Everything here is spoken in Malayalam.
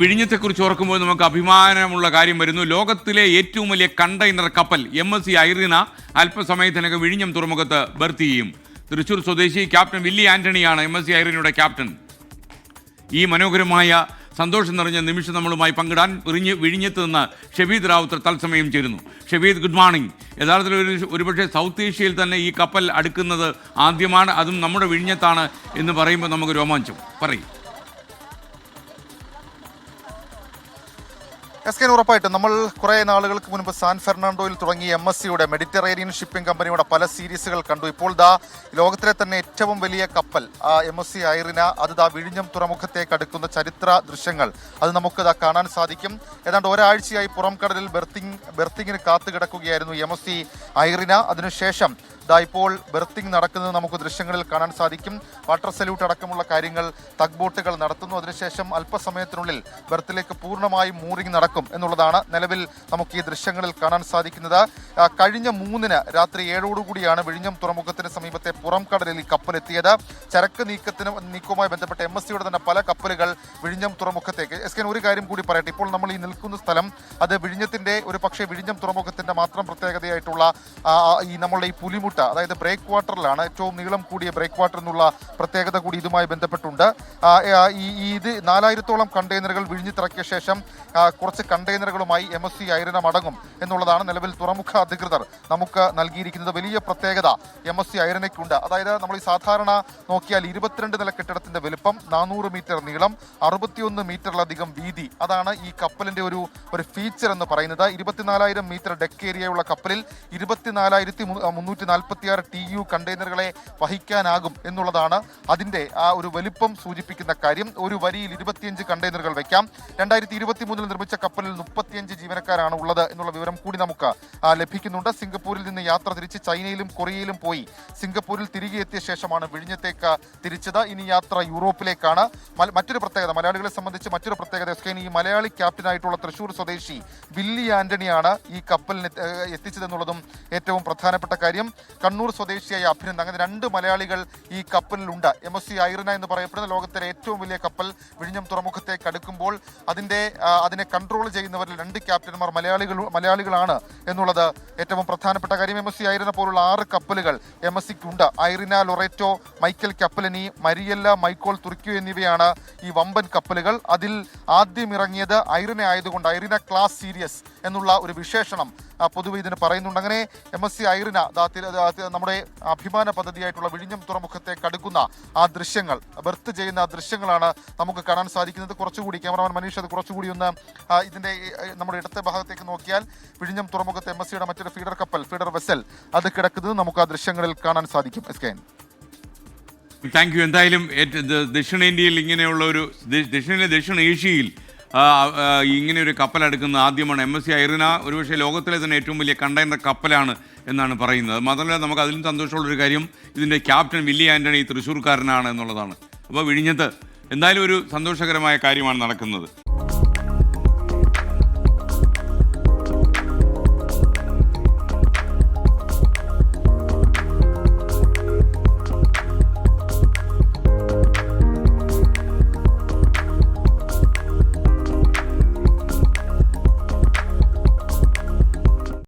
വിഴിഞ്ഞത്തെക്കുറിച്ച് ഓർക്കുമ്പോൾ നമുക്ക് അഭിമാനമുള്ള കാര്യം വരുന്നു. ലോകത്തിലെ ഏറ്റവും വലിയ കണ്ടെയ്നർ കപ്പൽ എം എസ് സി ഐറിന അല്പസമയത്തിനകം വിഴിഞ്ഞം തുറമുഖത്ത് ബർത്ത് ചെയ്യും. തൃശൂർ സ്വദേശി ക്യാപ്റ്റൻ വില്ലി ആന്റണിയാണ് എം എസ് സി ഐറിനയുടെ ക്യാപ്റ്റൻ. ഈ മനോഹരമായ സന്തോഷം നിറഞ്ഞ നിമിഷം നമ്മളുമായി പങ്കിടാൻ വിഴിഞ്ഞ് വിഴിഞ്ഞത്ത് നിന്ന് ഷബീദ് റാവുത്തർ തത്സമയം ചേരുന്നു. ഷബീദ് ഗുഡ് മോർണിംഗ് യഥാർത്ഥത്തിൽ ഒരു ഒരുപക്ഷെ സൗത്ത് ഏഷ്യയിൽ തന്നെ ഈ കപ്പൽ അടുക്കുന്നത് ആദ്യമാണ് അതും നമ്മുടെ വിഴിഞ്ഞത്താണ് എന്ന് പറയുമ്പോൾ നമുക്ക് രോമാഞ്ചം. പറയും. എസ് ഉറപ്പായിട്ടും നമ്മൾ കുറേ നാളുകൾക്ക് മുൻപ് സാൻ ഫെർണാണ്ടോയിൽ തുടങ്ങിയ എം എസ് സിയുടെ മെഡിറ്ററേനിയൻ ഷിപ്പിംഗ് കമ്പനിയുടെ പല സീരീസുകൾ കണ്ടു. ഇപ്പോൾ ദാ ലോകത്തിലെ തന്നെ ഏറ്റവും വലിയ കപ്പൽ എം എസ് സി ഐറിന അത് ദാ വിഴിഞ്ഞം തുറമുഖത്തേക്ക് അടുക്കുന്ന ചരിത്ര ദൃശ്യങ്ങൾ. അത് നമുക്ക് ദാ കാണാൻ സാധിക്കും. ഏതാണ്ട് ഒരാഴ്ചയായി പുറം കടലിൽ ബെർത്തിങ് ബെർത്തിങ്ങിന് കാത്തു കിടക്കുകയായിരുന്നു എം എസ് സി ഐറിന. അതിനുശേഷം ദാ ഇപ്പോൾ ബെർത്തിങ് നടക്കുന്നത് നമുക്ക് ദൃശ്യങ്ങളിൽ കാണാൻ സാധിക്കും. വാട്ടർ സല്യൂട്ട് അടക്കമുള്ള കാര്യങ്ങൾ തഗ് ബോട്ടുകൾ നടത്തുന്നു. അതിനുശേഷം അല്പസമയത്തിനുള്ളിൽ ബെർത്തിലേക്ക് പൂർണമായും മൂറിംഗ് നടക്കും എന്നുള്ളതാണ് നിലവിൽ നമുക്ക് ഈ ദൃശ്യങ്ങളിൽ കാണാൻ സാധിക്കുന്നത്. കഴിഞ്ഞ മൂന്നിന് രാത്രി ഏഴോടുകൂടിയാണ് വിഴിഞ്ഞം തുറമുഖത്തിന് സമീപത്തെ പുറം കടലിൽ ഈ കപ്പൽ എത്തിയത്. ചരക്ക് നീക്കത്തിന് നീക്കവുമായി ബന്ധപ്പെട്ട എം എസ് സിയുടെ തന്നെ പല കപ്പലുകൾ വിഴിഞ്ഞം തുറമുഖത്തേക്ക്. എസ് കെ ഒരു കാര്യം കൂടി പറയട്ടെ. ഇപ്പോൾ നമ്മൾ ഈ നിൽക്കുന്ന സ്ഥലം അത് വിഴിഞ്ഞത്തിന്റെ ഒരു പക്ഷേ വിഴിഞ്ഞം തുറമുഖത്തിന്റെ മാത്രം ഈ നമ്മളുടെ ഈ പുലിമുട്ട അതായത് ബ്രേക്ക് വാട്ടറിലാണ് ഏറ്റവും നീളം കൂടിയ ബ്രേക്ക് വാട്ടർ എന്നുള്ള ഇതുമായി ബന്ധപ്പെട്ടുണ്ട്. ഈ ഇത് നാലായിരത്തോളം കണ്ടെയ്നറുകൾ വിഴിഞ്ഞിത്തിറക്കിയ ശേഷം കുറച്ച് കണ്ടെയ്നറുകളുമായി എം എസ് സി ഐറിന അടങ്ങും എന്നുള്ളതാണ് നിലവിൽ തുറമുഖ അധികൃതർ നമുക്ക് നൽകിയിരിക്കുന്നത്. വലിയ പ്രത്യേകത എം എസ് സി ഐറിനയ്ക്കുണ്ട് അതായത് നമ്മൾ ഈ സാധാരണ നോക്കിയാൽ ഇരുപത്തിരണ്ട് നില കെട്ടിടത്തിന്റെ വലുപ്പം നാനൂറ് മീറ്റർ നീളം അറുപത്തിയൊന്ന് മീറ്ററിലധികം വീതി. അതാണ് ഈ കപ്പലിന്റെ ഒരു ഒരു ഫീച്ചർ എന്ന് പറയുന്നത്. ഇരുപത്തിനാലായിരം മീറ്റർ ഡെക്ക് ഏരിയയുള്ള കപ്പലിൽ ഇരുപത്തിനാലായിരത്തി മുന്നൂറ്റി നാൽപ്പത്തിയാറ് ടി യു കണ്ടെയ്നറുകളെ വഹിക്കാനാകും എന്നുള്ളതാണ് അതിന്റെ ആ ഒരു വലിപ്പം സൂചിപ്പിക്കുന്ന കാര്യം. ഒരു വരിയിൽ ഇരുപത്തിയഞ്ച് കണ്ടെയ്നറുകൾ വെക്കാം. രണ്ടായിരത്തി ഇരുപത്തി മൂന്നിൽ നിർമ്മിച്ച കപ്പലിൽ മുപ്പത്തിയഞ്ച് ജീവനക്കാരാണ് ഉള്ളത് എന്നുള്ള വിവരം കൂടി നമുക്ക് ലഭിക്കുന്നുണ്ട്. സിംഗപ്പൂരിൽ നിന്ന് യാത്ര തിരിച്ച് ചൈനയിലും കൊറിയയിലും പോയി സിംഗപ്പൂരിൽ തിരികെ എത്തിയ ശേഷമാണ് വിഴിഞ്ഞത്തേക്ക് തിരിച്ചത്. ഇനി യാത്ര യൂറോപ്പിലേക്കാണ്. മറ്റൊരു പ്രത്യേകത മലയാളികളെ സംബന്ധിച്ച് മറ്റൊരു പ്രത്യേകത ഈ മലയാളി ക്യാപ്റ്റനായിട്ടുള്ള തൃശൂർ സ്വദേശി വില്ലി ആന്റണിയാണ് ഈ കപ്പലിന് എത്തിച്ചതെന്നുള്ളതും ഏറ്റവും പ്രധാനപ്പെട്ട കാര്യം. കണ്ണൂർ സ്വദേശിയായ അഭിനന്ദ് അങ്ങനെ രണ്ട് മലയാളികൾ ഈ കപ്പലിലുണ്ട്. എം. എസ്. സി ഐറിന എന്ന് പറയപ്പെടുന്ന ലോകത്തിലെ ഏറ്റവും വലിയ കപ്പൽ വിഴിഞ്ഞം തുറമുഖത്തേക്ക് അടുക്കുമ്പോൾ അതിന്റെ അതിനെ കൺട്രോൾ ചെയ്യുന്നവരിൽ രണ്ട് ക്യാപ്റ്റന്മാർ മലയാളികൾ മലയാളികളാണ് എന്നുള്ളത് ഏറ്റവും പ്രധാനപ്പെട്ട കാര്യം. എം എസ് സി ഐറിന പോലുള്ള ആറ് കപ്പലുകൾ M S സിക്കുണ്ട് Irina Loreto Michel Cappellini Mariella Micol Turkiye എന്നിവയാണ് ഈ വമ്പൻ കപ്പലുകൾ. അതിൽ ആദ്യം ഇറങ്ങിയത് ഐറിന ആയതുകൊണ്ട് ഐറിന ക്ലാസ് സീരിയസ് എന്നുള്ള ഒരു വിശേഷണം പൊതുവെ ഇതിന് പറയുന്നുണ്ട്. അങ്ങനെ എം എസ് സി ഐറിന നമ്മുടെ അഭിമാന പദ്ധതിയായിട്ടുള്ള വിഴിഞ്ഞം തുറമുഖത്തെ കടുക്കുന്ന ആ ദൃശ്യങ്ങൾ ബർത്ത് ചെയ്യുന്ന ആ ദൃശ്യങ്ങളാണ് നമുക്ക് കാണാൻ സാധിക്കുന്നത്. കുറച്ചുകൂടി ക്യാമറമാൻ മനീഷ് അത് കുറച്ചുകൂടി ഒന്ന് ഇതിന്റെ നമ്മുടെ ഇടത്തെ ഭാഗത്തേക്ക് നോക്കിയാൽ വിഴിഞ്ഞം തുറമുഖത്ത് എം എസ് സിയുടെ മറ്റൊരു ഫീഡർ കപ്പൽ ഫീഡർ വെസൽ അത് കിടക്കുന്നത് നമുക്ക് ആ ദൃശ്യങ്ങളിൽ കാണാൻ സാധിക്കും. എസ് കെ താങ്ക് യു എന്തായാലും ദക്ഷിണേന്ത്യയിൽ ഇങ്ങനെയുള്ള ഒരു ദക്ഷിണ ആ, ഇങ്ങനെ ഒരു കപ്പൽ അടുക്കുന്ന ആദ്യമാണ് എം എസ് സി ഐറിന ഒരുപക്ഷെ ലോകത്തിലെ തന്നെ ഏറ്റവും വലിയ കണ്ടെയ്നർ കപ്പലാണ് എന്നാണ് പറയുന്നത്. മാത്രമല്ല നമുക്ക് അതിലും സന്തോഷമുള്ളൊരു കാര്യം ഇതിന്റെ ക്യാപ്റ്റൻ വില്ലി ആന്റണി തൃശ്ശൂർക്കാരനാണ് എന്നുള്ളതാണ്. അപ്പോൾ വിഴിഞ്ഞത്ത് എന്തായാലും ഒരു സന്തോഷകരമായ കാര്യമാണ് നടക്കുന്നത്.